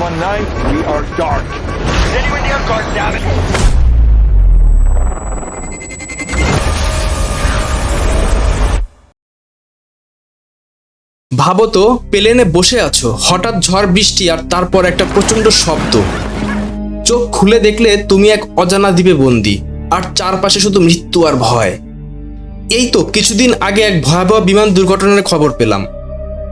119, we are dark. Continuing the guard down it. ভাবো তো প্লেনে বসে আছো হঠাৎ ঝড় বৃষ্টি আর তারপর একটা প্রচণ্ড শব্দ চোখ খুলে দেখলে তুমি এক অজানা দ্বীপে বন্দি আর চারপাশে শুধু মৃত্যু আর ভয় এই তো কিছুদিন আগে এক ভয়াবহ বিমান দুর্ঘটনার খবর পেলাম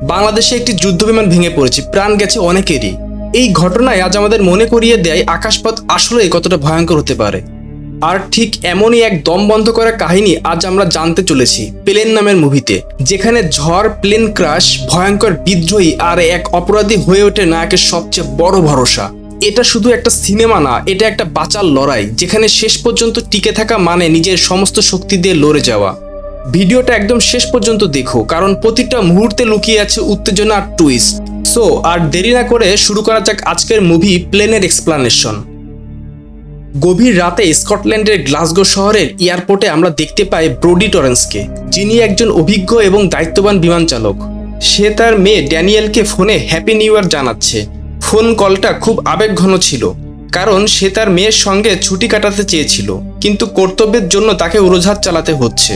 বাংলাদেশে একটি যুদ্ধ বিমান ভেঙে পড়েছে প্রাণ গেছে অনেকেরই এই ঘটনায় আজ আমাদের মনে করিয়ে দেয় আকাশপথ আসলে কতটা ভয়ঙ্কর হতে পারে। আর ঠিক এমনই এক দম বন্ধ করা কাহিনী আজ আমরা জানতে চলেছি প্লেন নামের মুভিতে, যেখানে ঝড়, প্লেন ক্রাশ, ভয়ঙ্কর বিদ্রোহী আর এক অপরাধী হয়ে ওঠে নায়কের সবচেয়ে বড় ভরসা। এটা শুধু একটা সিনেমা না, এটা একটা বাঁচার লড়াই, যেখানে শেষ পর্যন্ত টিকে থাকা মানে নিজের সমস্ত শক্তি দিয়ে লড়ে যাওয়া। ভিডিওটা একদম শেষ পর্যন্ত দেখো, কারণ প্রতিটা মুহূর্তে লুকিয়ে আছে উত্তেজনা আর টুইস্ট সো আর দেরি না করে শুরু করা যাক আজকের মুভি প্লেনের এক্সপ্লানেশন গভীর রাতে স্কটল্যান্ডের গ্লাসগো শহরের এয়ারপোর্টে আমরা দেখতে পাই ব্রোডি টরেন্সকে, যিনি একজন অভিজ্ঞ এবং দায়িত্ববান বিমান চালক। সে তার মেয়ে ড্যানিয়েলকে ফোনে হ্যাপি নিউ ইয়ার জানাচ্ছে। ফোন কলটা খুব আবেগঘন ছিল, কারণ সে তার মেয়ের সঙ্গে ছুটি কাটাতে চেয়েছিল, কিন্তু কর্তব্যের জন্য তাকে উড়োজাহাজ চালাতে হচ্ছে।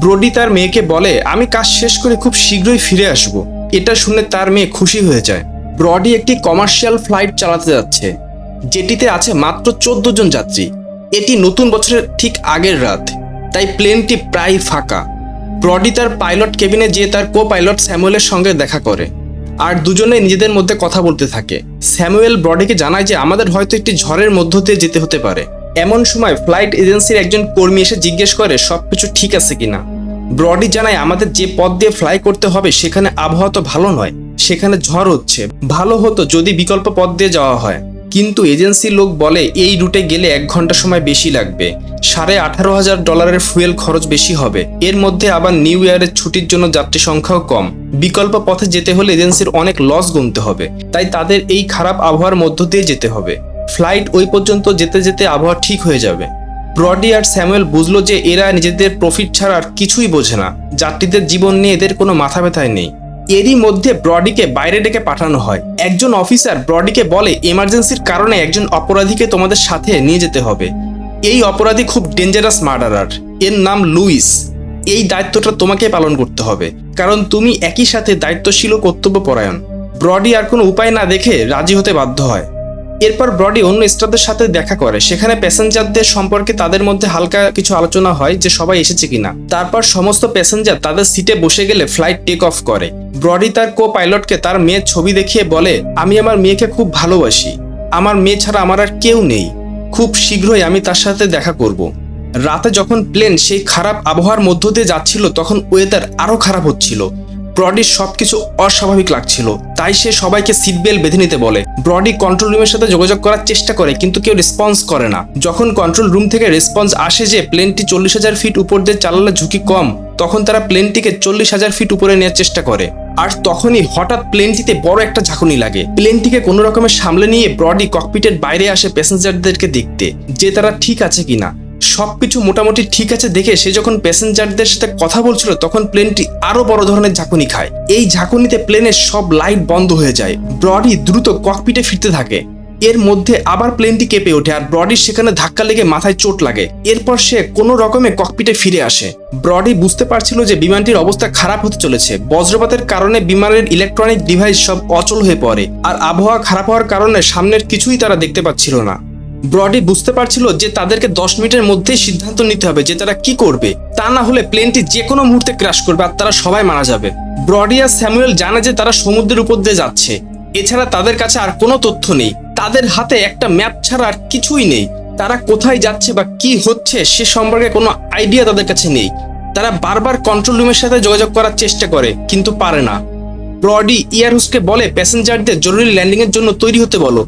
ব্রোডি তার মেয়েকে বলে, আমি কাজ শেষ করে খুব শীঘ্রই ফিরে আসব। এটা শুনে তার মেয়ে খুশি হয়ে যায়। ব্রডি একটি কমার্শিয়াল ফ্লাইট চালাতে যাচ্ছে, যেটিতে আছে মাত্র চোদ্দ জন যাত্রী। এটি নতুন বছরের ঠিক আগের রাত, তাই প্লেনটি প্রায় ফাঁকা। ব্রডি তার পাইলট কেবিনে যেয়ে তার কো পাইলট স্যামুয়েলের সঙ্গে দেখা করে, আর দুজনে নিজেদের মধ্যে কথা বলতে থাকে। স্যামুয়েল ব্রডিকে জানায় যে আমাদের হয়তো একটি ঝড়ের মধ্য দিয়ে যেতে হতে পারে। এমন সময় ফ্লাইট এজেন্সির একজন কর্মী এসে জিজ্ঞেস করে, সবকিছু ঠিক আছে কিনা? ব্রডি জানায়, আমাদের যে পথ দিয়ে ফ্লাই করতে হবে, সেখানে আবহাওয়া তো ভালো নয়। সেখানে ঝড় হচ্ছে। ভালো হতো যদি বিকল্প পথ দিয়ে যাওয়া হয়। কিন্তু এজেন্সির লোক বলে, এই রুটে গেলে এক ঘণ্টা সময় বেশি লাগবে। সাড়ে আঠারো হাজার ডলারের ফুয়েল খরচ বেশি হবে। এর মধ্যে আবার নিউ ইয়ারের ছুটির জন্য যাত্রী সংখ্যাও কম। বিকল্প পথে যেতে হলে এজেন্সির অনেক লস গুনতে হবে। তাই তাদের এই খারাপ আবহাওয়ার মধ্য দিয়ে যেতে হবে। ফ্লাইট ওই পর্যন্ত যেতে যেতে আবহাওয়া ঠিক হয়ে যাবে। ব্রডি আর স্যামুয়েল বুঝলো যে এরা নিজেদের প্রফিট ছাড়া আর কিছুই বোঝে না। যাত্রীদের জীবন নিয়ে এদের কোনো মাথা ব্যথায় নেই। এরই মধ্যে ব্রডিকে বাইরে ডেকে পাঠানো হয়। একজন অফিসার ব্রডিকে বলে এমার্জেন্সির কারণে একজন অপরাধীকে তোমাদের সাথে নিয়ে যেতে হবে। এই অপরাধী খুব ডেঞ্জারাস মার্ডারার এর নাম লুইস। এই দায়িত্বটা তোমাকে পালন করতে হবে। কারণ তুমি একই সাথে দায়িত্বশীল ও কর্তব্যপরায়ণ। ব্রডি আর কোনো উপায় না দেখে রাজি হতে বাধ্য হয়। এরপর ব্রডি অন্য স্টাফদের সাথে দেখা করে। সেখানে প্যাসেঞ্জারদের সম্পর্কে তাদের মধ্যে হালকা কিছু আলোচনা হয় যে সবাই এসেছে কিনা। তারপর সমস্ত প্যাসেঞ্জার তাদের সিটে বসে গেলে ফ্লাইট টেক অফ করে। ব্রডি তার কো পাইলটকে তার মেয়ের ছবি দেখিয়ে বলে, আমি আমার মেয়েকে খুব ভালোবাসি। আমার মেয়ে ছাড়া আমার আর কেউ নেই। খুব শীঘ্রই আমি তার সাথে দেখা করব। রাতে যখন প্লেন সেই খারাপ আবহাওয়ার মধ্য দিয়ে যাচ্ছিল, তখন ওয়েদার আরও খারাপ হচ্ছিল। ব্রডির সবকিছু অস্বাভাবিক লাগছিল। তাই সে সবাইকে সিট বেল্ট বেঁধে নিতে বলে। ব্রডি কন্ট্রোল রুমের সাথে যোগাযোগ করার চেষ্টা করে, কিন্তু কেউ রেসপন্স করে না। যখন কন্ট্রোল রুম থেকে রেসপন্স আসে যে প্লেনটি চল্লিশ হাজার ফিট উপর দিয়ে চালালে ঝুঁকি কম, তখন তারা প্লেনটিকে চল্লিশ হাজার ফিট উপরে নেওয়ার চেষ্টা করে। আর তখনই হঠাৎ প্লেনটিতে বড় একটা ঝাঁকুনি লাগে। প্লেনটিকে কোনো রকমের সামলে নিয়ে ব্রডি ককপিটের বাইরে আসে প্যাসেঞ্জারদেরকে দেখতে, যে তারা ঠিক আছে কিনা। সবকিছু মোটামুটি ঠিক আছে দেখে সে যখন প্যাসেঞ্জারদের সাথে কথা বলছিল, তখন প্লেনটি আরও বড় ধরনের ঝাঁকুনি খায়। এই ঝাঁকুনিতে প্লেনের সব লাইট বন্ধ হয়ে যায়। ব্রডি দ্রুত ককপিটে ফিরতে থাকে। এর মধ্যে আবার প্লেনটি কেঁপে ওঠে আর ব্রডির সেখানে ধাক্কা লেগে মাথায় চোট লাগে। এরপর সে কোনো রকমে ককপিটে ফিরে আসে। ব্রডি বুঝতে পারছিল যে বিমানটির অবস্থা খারাপ হতে চলেছে। বজ্রপাতের কারণে বিমানের ইলেকট্রনিক ডিভাইস সব অচল হয়ে পড়ে। আর আবহাওয়া খারাপ হওয়ার কারণে সামনের কিছুই তারা দেখতে পাচ্ছিল না। ব্রডি বুঝতে পারছিল যে তাদেরকে দশ মিনিটের মধ্যেই সিদ্ধান্ত নিতে হবে যে তারা কি করবে। তা না হলে প্লেনটি যে কোনো মুহূর্তে ক্র্যাশ করবে আর তারা সবাই মারা যাবে। ব্রডি আর স্যামুয়েল জানে যে তারা সমুদ্রের উপর দিয়ে যাচ্ছে। এছাড়া তাদের কাছে আর কোনো তথ্য নেই। তাদের হাতে একটা ম্যাপ ছাড়া আর কিছুই নেই। তারা কোথায় যাচ্ছে বা কি হচ্ছে সে সম্পর্কে কোনো আইডিয়া তাদের কাছে নেই। তারা বারবার কন্ট্রোল রুমের সাথে যোগাযোগ করার চেষ্টা করে, কিন্তু পারে না। ব্রডি ইয়ারহুসকে বলে প্যাসেঞ্জারদের জরুরি ল্যান্ডিং এর জন্য তৈরি হতে বলো।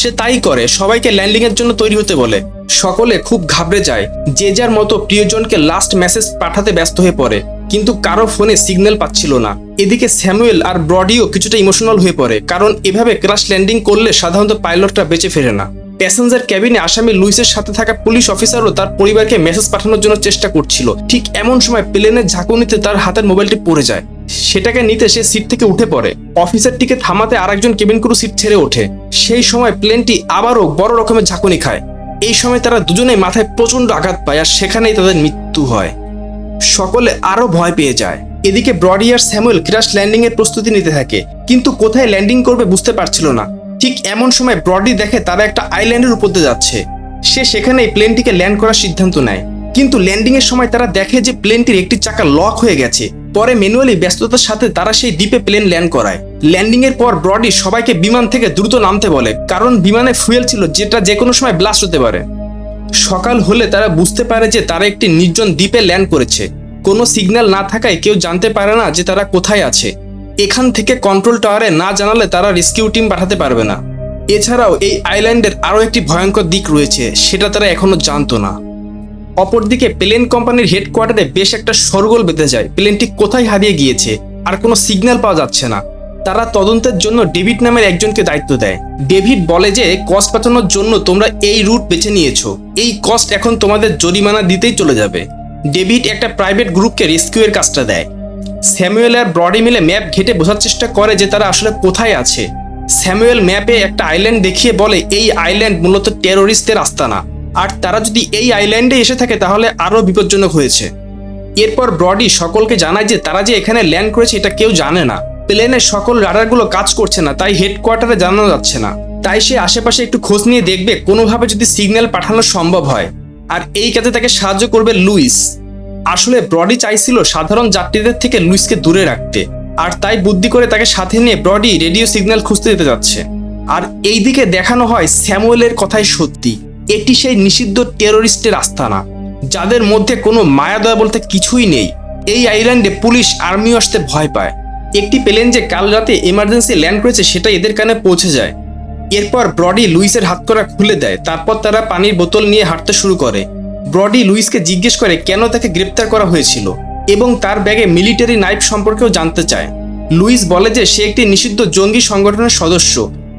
সে তাই করে, সবাইকে ল্যান্ডিং এর জন্য তৈরি হতে বলে। সকলে খুব ঘাবড়ে যায়। যে যার মতো প্রিয়জনকে লাস্ট মেসেজ পাঠাতে ব্যস্ত হয়ে পড়ে। কিন্তু কারও ফোনে সিগন্যাল পাচ্ছিল না। এদিকে স্যামুয়েল আর ব্রডিও কিছুটা ইমোশনাল হয়ে পড়ে, কারণ এভাবে ক্রাশ ল্যান্ডিং করলে সাধারণত পাইলটরা বেঁচে ফেরে না। প্যাসেঞ্জার ক্যাবিনে আসামি লুইসের সাথে থাকা পুলিশ অফিসারও তার পরিবারকে মেসেজ পাঠানোর জন্য চেষ্টা করছিল। ঠিক এমন সময় প্লেনের ঝাঁকুনিতে তার হাতের মোবাইলটি পড়ে যায়। সেটাকে নিতে সে সিট থেকে উঠে পড়ে। অফিসারটিকে থামাতে আরেকজন কেবিন ক্রু সিট ছেড়ে ওঠে। সেই সময় প্লেনটি আবারও বড় রকমের ঝাঁকুনি খায়। এই সময় তারা দুজনেই মাথায় প্রচণ্ড আঘাত পায় আর সেখানেই তাদের মৃত্যু হয়। সকলে আরও ভয় পেয়ে যায়। এদিকে ব্রডি আর স্যামুয়েল ক্র্যাশ ল্যান্ডিং এর প্রস্তুতি নিতে থাকে, কিন্তু কোথায় ল্যান্ডিং করবে বুঝতে পারছিল না। ঠিক এমন সময় ব্রডি দেখে তারা একটা আইল্যান্ডের উপর দিয়ে যাচ্ছে। সে সেখানে প্লেনটিকে ল্যান্ড করার সিদ্ধান্ত নেয়। কিন্তু ল্যান্ডিং এর সময় তারা দেখে যে প্লেনটির একটি চাকা লক হয়ে গেছে। পরে ম্যানুয়ালি ব্যস্ততার সাথে তারা সেই দ্বীপে প্লেন ল্যান্ড করায়। ল্যান্ডিং এর পর ব্রডি সবাইকে বিমান থেকে দ্রুত নামতে বলে, কারণ বিমানে ফুয়েল ছিল যেটা যে কোনো সময় ব্লাস্ট হতে পারে। সকাল হলে তারা বুঝতে পারে যে তারা একটি নির্জন দ্বীপে ল্যান্ড করেছে। কোনো সিগন্যাল না থাকায় কেউ জানতে পারে না যে তারা কোথায় আছে। এখান থেকে কন্ট্রোল টাওয়ারে না জানালে তারা রেস্কিউ টিম পাঠাতে পারবে না। এছাড়াও এই আইল্যান্ডের আরও একটি ভয়ঙ্কর দিক রয়েছে, সেটা তারা এখনও জানতো না। অপরদিকে প্লেন কোম্পানির হেডকোয়ার্টারে বেশ একটা সরগোল বেঁধে যায়। প্লেনটি কোথায় হারিয়ে গিয়েছে? আর কোনো সিগন্যাল পাওয়া যাচ্ছে না। তারা তদন্তের জন্য ডেভিড নামের একজনকে দায়িত্ব দেয়। ডেভিড বলে যে, কস্ট বাঁচানোর জন্য তোমরা এই রুট বেছে নিয়েছো। এই কস্ট এখন তোমাদের জরিমানা দিতেই চলে যাবে। ডেভিড একটা প্রাইভেট গ্রুপকে রেস্কিউয়ের কাজটা দেয়। স্যামুয়েল আর ব্রডি মিলে ম্যাপ ঘেটে বোঝার চেষ্টা করে যে তারা আসলে কোথায় আছে। স্যামুয়েল ম্যাপে একটা আইল্যান্ড দেখিয়ে বলে, এই আইল্যান্ড মূলত টেরোরিস্টদের আস্তানা। আর তারা যদি এই আইল্যান্ডে এসে থাকে তাহলে আরও বিপজ্জনক হয়েছে। এরপর ব্রডি সকলকে জানায় যে, তারা যে এখানে ল্যান্ড করেছে, এটা কেউ জানে না। প্লেনের সকল রাডারগুলো কাজ করছে না, তাই হেডকোয়ার্টারে জানানো যাচ্ছে না। তাই সে আশেপাশে একটু খোঁজ নিয়ে দেখবে, কোনোভাবে যদি সিগন্যাল পাঠানো সম্ভব হয়। আর এই কাজে তাকে সাহায্য করবে লুইস। আসলে ব্রডি চাইছিল সাধারণ যাত্রীদের থেকে লুইসকে দূরে রাখতে। আর তাই বুদ্ধি করে তাকে সাথে নিয়ে ব্রডি রেডিও সিগন্যাল খুঁজতে যেতে যাচ্ছে। আর এইদিকে দেখানো হয় স্যামুয়েলের কথাই সত্যি। এটি সেই নিষিদ্ধ টেরোরিস্টের আস্তানা, যাদের মধ্যে কোনো মায়াদয়া বলতে কিছুই নেই। এই আইল্যান্ডে পুলিশ আর্মিও আসতে ভয় পায়। একটি প্লেন যে কাল রাতে এমার্জেন্সি ল্যান্ড করেছে সেটা এদের কানে পৌঁছে যায়। এরপর ব্রডি লুইসের হাত করা খুলে দেয়, তারপর তারা পানির বোতল নিয়ে হাঁটতে শুরু করে। ব্রডি লুইসকে জিজ্ঞেস করে কেন তাকে গ্রেপ্তার করা হয়েছিল এবং তার ব্যাগে মিলিটারি নাইফ সম্পর্কেও জানতে চায়। লুইস বলে যে সে একটি নিষিদ্ধ জঙ্গি সংগঠনের সদস্য।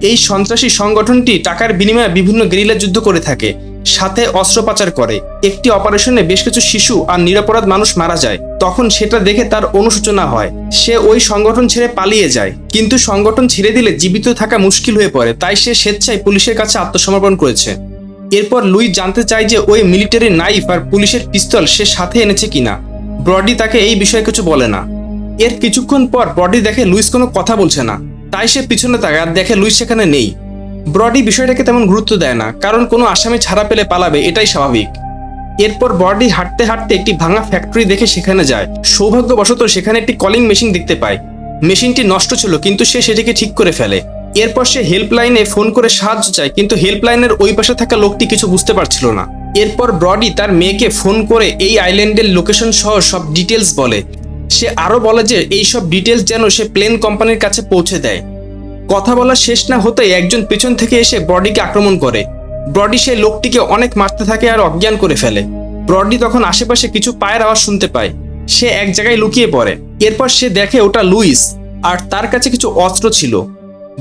এই সন্ত্রাসী সংগঠনটি টাকার বিনিময়ে বিভিন্ন গেরিলা যুদ্ধ করে থাকে। সাথে অস্ত্র পাচার করে। একটি অপারেশনে বেশ কিছু শিশু আর নিরাপরাধ মানুষ মারা যায়। তখন সেটা দেখে তার অনুশোচনা হয়। সে ওই সংগঠন ছেড়ে পালিয়ে যায়। কিন্তু সংগঠন ছেড়ে দিলে জীবিত থাকা মুশকিল হয়ে পড়ে। তাই সে স্বেচ্ছায় পুলিশের কাছে আত্মসমর্পণ করেছে। এরপর লুই জানতে চায় যে ওই মিলিটারি নাইফ আর পুলিশের পিস্তল সে সাথে এনেছে কিনা। ব্রডি তাকে এই বিষয়ে কিছু বলে না। এর কিছুক্ষণ পর ব্রডি দেখে লুইস কোনো কথা বলছে না। তাই সে পিছনে তাকায় আর দেখে লুইস সেখানে নেই। ব্রডি বিষয়টাকে তেমন গুরুত্ব দেয় না, কারণ কোনো আসামি ছাড়া পেলে পালাবে, এটাই স্বাভাবিক। এরপর বডি হাঁটতে হাঁটতে একটি ভাঙা ফ্যাক্টরি দেখে সেখানে যায়। সৌভাগ্যবশত সেখানে একটি কলিং মেশিন দেখতে পায়। মেশিনটি নষ্ট ছিল, কিন্তু সে সেটিকে ঠিক করে ফেলে। এরপর সে হেল্পলাইনে ফোন করে সাহায্য চায়, কিন্তু হেল্পলাইনের ওই পাশে থাকা লোকটি কিছু বুঝতে পারছিল না। এরপর ব্রডি তার মেয়েকে ফোন করে এই আইল্যান্ডের লোকেশন সহ সব ডিটেলস বলে। সে আরও বলে যে এই সব ডিটেলস যেন সে প্লেন কোম্পানির কাছে পৌঁছে দেয়। কথা বলা শেষ না হতেই একজন পেছন থেকে এসে ব্রডিকে আক্রমণ করে। ব্রডি সেই লোকটিকে অনেক মারতে থাকে আর অজ্ঞান করে ফেলে। ব্রডি তখন আশেপাশে কিছু পায়ের আওয়াজ শুনতে পায়। সে এক জায়গায় লুকিয়ে পড়ে। এরপর সে দেখে ওটা লুইস, আর তার কাছে কিছু অস্ত্র ছিল।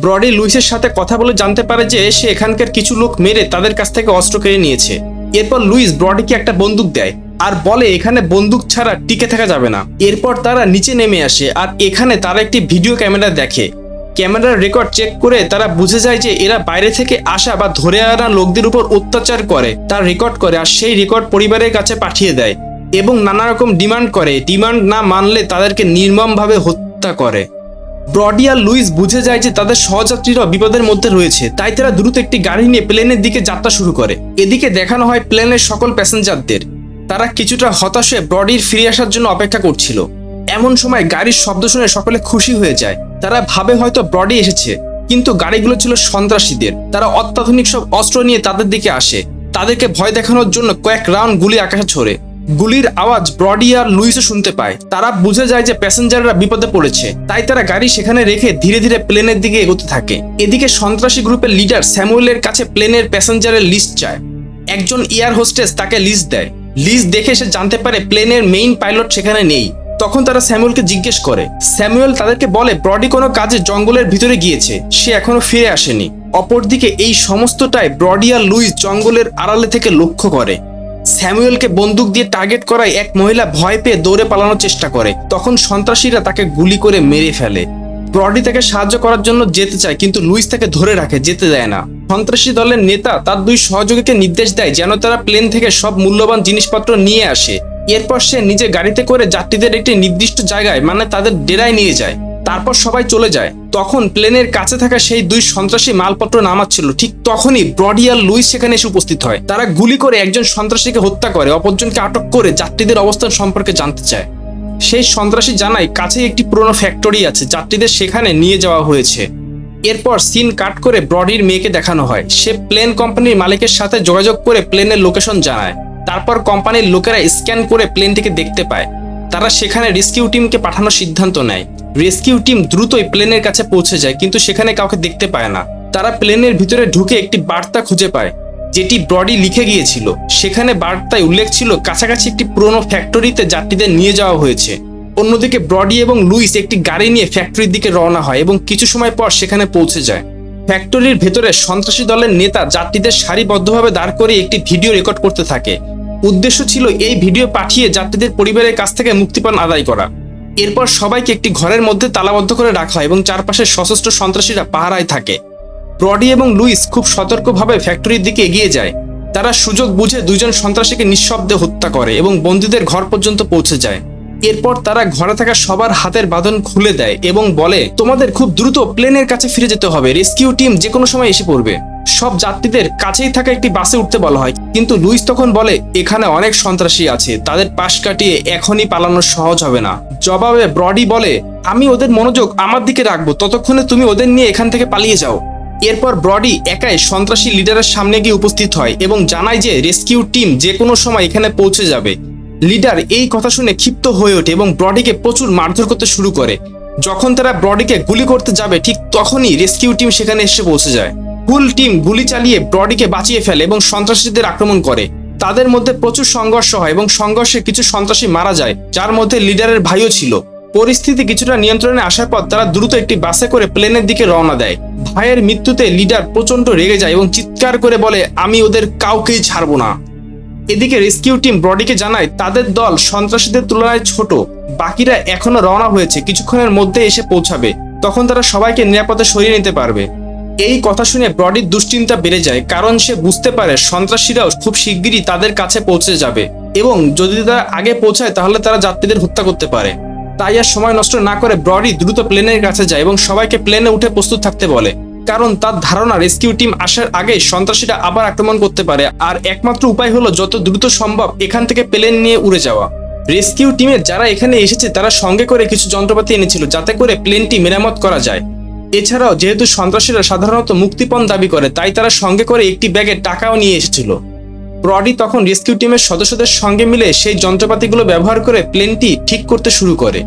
ব্রডি লুইসের সাথে কথা বলে জানতে পারে যে সে এখানকার কিছু লোক মেরে তাদের কাছ থেকে অস্ত্র কেড়ে নিয়েছে। এরপর লুইস ব্রডিকে একটা বন্দুক দেয়, আর বলে এখানে বন্দুক ছাড়া টিকে থাকা যাবে না। এরপর তারা নিচে নেমে আসে, আর এখানে তারা একটি ভিডিও ক্যামেরা দেখে। ক্যামেরার রেকর্ড চেক করে তারা বুঝে যায় যে এরা বাইরে থেকে আসা বা ধরে আনা লোকদের উপর অত্যাচার করে, তার রেকর্ড করে আর সেই রেকর্ড পরিবারের কাছে পাঠিয়ে দেয় এবং নানা রকম ডিমান্ড করে। ডিমান্ড না মানলে তাদেরকে নির্মমভাবে হত্যা করে। ব্রডি আর লুইস বুঝে যায় যে তাদের সহযাত্রীরা বিপদের মধ্যে রয়েছে, তাই তারা দ্রুত একটি গাড়ি নিয়ে প্লেনের দিকে যাত্রা শুরু করে। এদিকে দেখানো হয় প্লেনের সকল প্যাসেঞ্জারদের। তারা কিছুটা হতাশে ব্রডির ফিরে আসার জন্য অপেক্ষা করছিল। এমন সময় গাড়ির শব্দ শুনে সকলে খুশি হয়ে যায়। তারা ভাবে হয়তো ব্রডি এসেছে, কিন্তু গাড়িগুলো ছিল সন্ত্রাসীদের। তারা অত্যাধুনিক সব অস্ত্র নিয়ে তাদের দিকে আসে। তাদেরকে ভয় দেখানোর জন্য কয়েক রাউন্ড গুলি আকাশে ছোড়ে। গুলির আওয়াজ ব্রডি আর লুইসও শুনতে পায়। তারা বুঝে যায় যে প্যাসেঞ্জাররা বিপদে পড়েছে। তাই তারা গাড়ি সেখানে রেখে ধীরে ধীরে প্লেনের দিকে এগোতে থাকে। এদিকে সন্ত্রাসী গ্রুপের লিডার স্যামুয়েলের কাছে প্লেনের প্যাসেঞ্জারের লিস্ট চায়। একজন এয়ার হোস্টেস তাকে লিস্ট দেয়। লিস্ট দেখে সে জানতে পারে প্লেনের মেইন পাইলট সেখানে নেই। তখন তারা স্যামুয়েলকে জিজ্ঞেস করে। স্যামুয়েল তাদেরকে বলে, ব্রডি কোনো কাজে জঙ্গলের ভিতরে গিয়েছে, সে এখনও ফিরে আসেনি। অপরদিকে এই সমস্তটাই ব্রডি আর লুইস জঙ্গলের আড়ালে থেকে লক্ষ্য করে। স্যামুয়েলকে বন্দুক দিয়ে টার্গেট করায় এক মহিলা ভয় পেয়ে দৌড়ে পালানোর চেষ্টা করে। তখন সন্ত্রাসীরা তাকে গুলি করে মেরে ফেলে। ব্রডি তাকে সাহায্য করার জন্য যেতে চায়, কিন্তু লুইস তাকে ধরে রাখে, যেতে দেয় না। সন্ত্রাসী দলের নেতা তার দুই সহযোগীকে নির্দেশ দেয় যেন তারা প্লেন থেকে সব মূল্যবান জিনিসপত্র নিয়ে আসে। এরপর সে নিজে গাড়িতে করে যাত্রীদের একটি নির্দিষ্ট জায়গায় মানে তাদের ডেরায় নিয়ে যায়। তারপর সবাই চলে যায়। তখন প্লেনের কাছে থাকা সেই দুই সন্ত্রাসী মালপত্র নামাচ্ছিল। ঠিক তখনই ব্রডি আর লুইস সেখানে এসে উপস্থিত হয়। তারা গুলি করে একজন সন্ত্রাসীকে হত্যা করে, অপরজনকে আটক করে যাত্রীদের অবস্থান সম্পর্কে জানতে চায়। সেই সন্ত্রাসী জানায়, কাছেই একটি পুরনো ফ্যাক্টরি আছে, যাত্রীদের সেখানে নিয়ে যাওয়া হয়েছে। এরপর সিন কাট করে ব্রডির মেয়েকে দেখানো হয়। সে প্লেন কোম্পানির মালিকের সাথে যোগাযোগ করে প্লেনের লোকেশন জানায়। তারপর কোম্পানির লোকেরা স্ক্যান করে প্লেনটিকে দেখতে পায়। তারা সেখানে রেস্কিউ টিমকে পাঠানোর সিদ্ধান্ত নেয়। রেস্কিউ টিম দ্রুতই প্লেনের কাছে পৌঁছে যায়, কিন্তু সেখানে কাউকে দেখতে পায় না। তারা প্লেনের ভিতরে ঢুকে একটি বার্তা খুঁজে পায়, যেটি ব্রডি লিখে গিয়েছিল। সেখানে বার্তায় উল্লেখ ছিল, কাছাকাছি একটি পুরনো ফ্যাক্টরিতে যাত্রীদের নিয়ে যাওয়া হয়েছে। অন্যদিকে ব্রডি এবং লুইস একটি গাড়ি নিয়ে ফ্যাক্টরির দিকে রওনা হয় এবং কিছু সময় পর সেখানে পৌঁছে যায়। ফ্যাক্টরির ভেতরে সন্ত্রাসী দলের নেতা যাত্রীদের সারিবদ্ধভাবে দাঁড় করে একটি ভিডিও রেকর্ড করতে থাকে। উদ্দেশ্য ছিল এই ভিডিও পাঠিয়ে যাত্রীদের পরিবারের কাছ থেকে মুক্তিপণ আদায় করা। এরপর সবাইকে একটি ঘরের মধ্যে তালাবদ্ধ করে রাখা হয় এবং চারপাশের সশস্ত্র সন্ত্রাসীরা পাহারায় থাকে। ব্রডি এবং লুইস খুব সতর্কভাবে ফ্যাক্টরির দিকে এগিয়ে যায়। তারা সুযোগ বুঝে দুজন সন্ত্রাসীকে নিঃশব্দে হত্যা করে এবং বন্দীদের ঘর পর্যন্ত পৌঁছে যায়। এরপর তারা ঘরে থাকা সবার হাতের বাঁধন খুলে দেয় এবং বলে, তোমাদের খুব দ্রুত প্লেনের কাছে ফিরে যেতে হবে, রেস্কিউ টিম যে কোনো সময় এসে পড়বে। সব যাত্রীদের কাছেই থাকা একটি বাসে উঠতে বলা হয়। কিন্তু লুইস তখন বলে, এখানে অনেক সন্ত্রাসী আছে, তাদের পাশ কাটিয়ে এখনই পালানো সহজ হবে না। জবাবে ব্রডি বলে, আমি ওদের মনোযোগ আমার দিকে রাখব, ততক্ষণে তুমি ওদের নিয়ে এখান থেকে পালিয়ে যাও। এরপর ব্রডি একাই সন্ত্রাসী লিডারের সামনে গিয়ে উপস্থিত হয় এবং জানায় যে রেস্কিউ টিম যে কোনো সময় এখানে পৌঁছে যাবে। লিডার এই কথা শুনে ক্ষিপ্ত হয়ে ওঠে এবং ব্রডিকে প্রচুর মারধর করতে শুরু করে। যখন তারা ব্রডিকে গুলি করতে যাবে, ঠিক তখনই রেস্কিউ টিম সেখানে এসে পৌঁছে যায়। ফুল টিম গুলি চালিয়ে ব্রডিকে বাঁচিয়ে ফেলে এবং সন্ত্রাসীদের আক্রমণ করে। তাদের মধ্যে প্রচুর সংঘর্ষ হয় এবং সংঘর্ষে কিছু সন্ত্রাসী মারা যায়, যার মধ্যে লিডারের ভাইও ছিল। পরিস্থিতি কিছুটা নিয়ন্ত্রণে আসার পর তারা দ্রুত একটি বাসে করে প্লেনের দিকে রওনা দেয়। ভাইয়ের মৃত্যুতে লিডার প্রচণ্ড রেগে যায় এবং চিৎকার করে বলে, আমি ওদের কাউকেই ছাড়বো না। এদিকে রেস্কিউ টিম ব্রডিকে জানায়, তাদের দল সন্ত্রাসীদের তুলনায় ছোট। বাকিরা এখনও রওনা হয়েছে, কিছুক্ষণের মধ্যে এসে পৌঁছাবে। তখন তারা সবাইকে নিরাপদে সরিয়ে নিতে পারবে। এই কথা শুনে ব্রডির দুশ্চিন্তা বেড়ে যায়, কারণ সে বুঝতে পারে সন্ত্রাসীরাও খুব শিগগিরই তাদের কাছে পৌঁছে যাবে। এবং যদি তারা আগে পৌঁছায়, তাহলে তারা যাত্রীদের হত্যা করতে পারে। তাই আর সময় নষ্ট না করে ব্রডি দ্রুত প্লেনের কাছে যায় এবং সবাইকে প্লেনে উঠে প্রস্তুত থাকতে বলে। কারণ তার ধারণা রেস্কিউ টিম আসার আগে সন্ত্রাসীরা আবার আক্রমণ করতে পারে। আর একমাত্র উপায় হলো যত দ্রুত সম্ভব এখান থেকে প্লেন নিয়ে উড়ে যাওয়া। রেস্কিউ টিমের যারা এখানে এসেছে, তারা সঙ্গে করে কিছু যন্ত্রপাতি এনেছিল যাতে করে প্লেনটি মেরামত করা যায়। এছাড়াও যেহেতু সন্ত্রাসীরা সাধারণত মুক্তিপণ দাবি করে, তাই তারা সঙ্গে করে একটি ব্যাগে টাকাও নিয়ে এসেছিল। প্রডি তখন রেস্কিউ টিমের সদস্যদের সঙ্গে মিলে সেই যন্ত্রপাতিগুলো ব্যবহার করে প্লেনটি ঠিক করতে শুরু করে।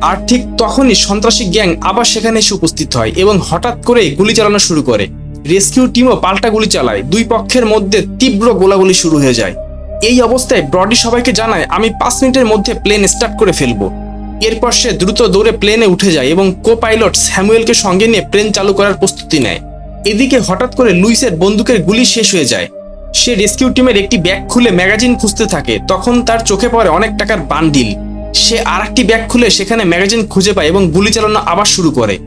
আর ঠিক তখনই সন্ত্রাসী গ্যাং আবার সেখানে এসে উপস্থিত হয় এবং হঠাৎ করে গুলি চালানো শুরু করে। রেস্কিউ টিমও পাল্টা গুলি চালায়। দুই পক্ষের মধ্যে তীব্র গোলাগুলি শুরু হয়ে যায়। এই অবস্থায় ব্রডি সবাইকে জানায়, আমি পাঁচ মিনিটের মধ্যে প্লেন স্টার্ট করে ফেলব। এরপর সে দ্রুত দৌড়ে প্লেনে উঠে যায় এবং কো পাইলট স্যামুয়েলকে সঙ্গে নিয়ে প্লেন চালু করার প্রস্তুতি নেয়। এদিকে হঠাৎ করে লুইসের বন্দুকের গুলি শেষ হয়ে যায়। সে রেস্কিউ টিমের একটি ব্যাগ খুলে ম্যাগাজিন খুঁজতে থাকে। তখন তার চোখে পড়ে অনেক টাকার বান্ডিল। সে আর একটি ব্যাগ খুলে সেখানে ম্যাগাজিন খুঁজে পায় এবং গুলি চালানো আবার শুরু করে।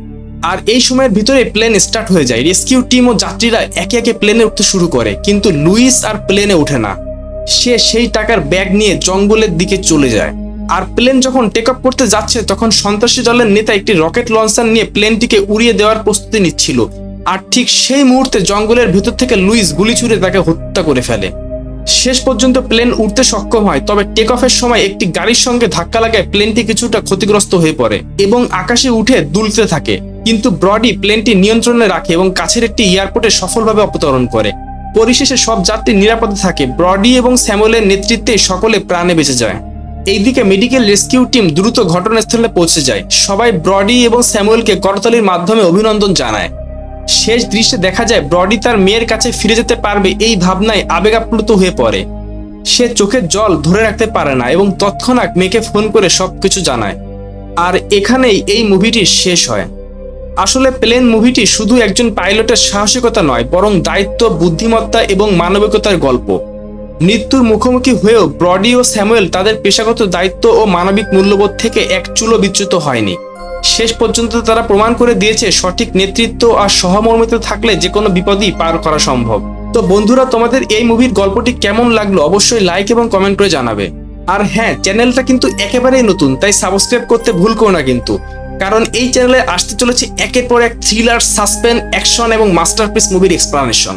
আর এই সময়ের ভিতরে প্লেন স্টার্ট হয়ে যায়। রেস্কিউ টিম ও যাত্রীরা একে একে প্লেনে উঠতে শুরু করে, কিন্তু লুইস আর প্লেনে ওঠে না। সে সেই টাকার ব্যাগ নিয়ে জঙ্গলের দিকে চলে যায়। আর প্লেন যখন টেক আপ করতে যাচ্ছে, তখন সন্ত্রাসী দলের নেতা একটি রকেট লঞ্চার নিয়ে প্লেনটিকে উড়িয়ে দেওয়ার প্রস্তুতি নিচ্ছিল। আর ঠিক সেই মুহূর্তে জঙ্গলের ভেতর থেকে লুইস গুলি ছুড়ে তাকে হত্যা করে ফেলে। শেষ পর্যন্ত প্লেন উঠতে সক্ষম হয়, তবে টেক অফের সময় একটি গাড়ির সঙ্গে ধাক্কা লাগায় প্লেনটি কিছুটা ক্ষতিগ্রস্ত হয়ে পড়ে এবং আকাশে উঠে দুলতে থাকে। কিন্তু ব্রডি প্লেনটি নিয়ন্ত্রণে রাখে এবং কাছের একটি এয়ারপোর্টে সফলভাবে অবতরণ করে। পরিশেষে সব যাত্রী নিরাপদে থাকে। ব্রডি এবং স্যামুয়েলের নেতৃত্বে সকলে প্রাণে বেঁচে যায়। এইদিকে মেডিকেল রেস্কিউ টিম দ্রুত ঘটনাস্থলে পৌঁছে যায়। সবাই ব্রডি এবং স্যামুয়েলকে করতালির মাধ্যমে অভিনন্দন জানায়। শেষ দৃশ্যে দেখা যায় ব্রডি তার মেয়ের কাছে ফিরে যেতে পারবে এই ভাবনায় আবেগাপ্লুত হয়ে পড়ে। সে চোখের জল ধরে রাখতে পারে না এবং তৎক্ষণাৎ মেয়েকে ফোন করে সবকিছু জানায়। আর এখানেই এই মুভিটি শেষ হয়। আসলে প্লেন মুভিটি শুধু একজন পাইলটের সাহসিকতা নয়, বরং দায়িত্ব, বুদ্ধিমত্তা এবং মানবিকতার গল্প। মৃত্যুর মুখোমুখি হয়েও ব্রডি ও স্যামুয়েল তাদের পেশাগত দায়িত্ব ও মানবিক মূল্যবোধ থেকে এক চুলো বিচ্যুত হয়নি। শেষ পর্যন্ত তারা প্রমাণ করে দিয়েছে সঠিক নেতৃত্ব আর সহমর্মিত থাকলে যে কোনো বিপদই পার করা সম্ভব। তো বন্ধুরা, তোমাদের এই মুভির গল্পটি কেমন লাগল অবশ্যই লাইক এবং কমেন্ট করে জানাবে। আর হ্যাঁ চ্যানেলটা কিন্তু একেবারেই নতুন, তাই সাবস্ক্রাইব করতে ভুল করো না কিন্তু। কারণ এই চ্যানেলে আসতে চলেছে একের পর এক থ্রিলার সাসপেন্স অ্যাকশন এবং মাস্টারপিস মুভির এক্সপ্লানেশন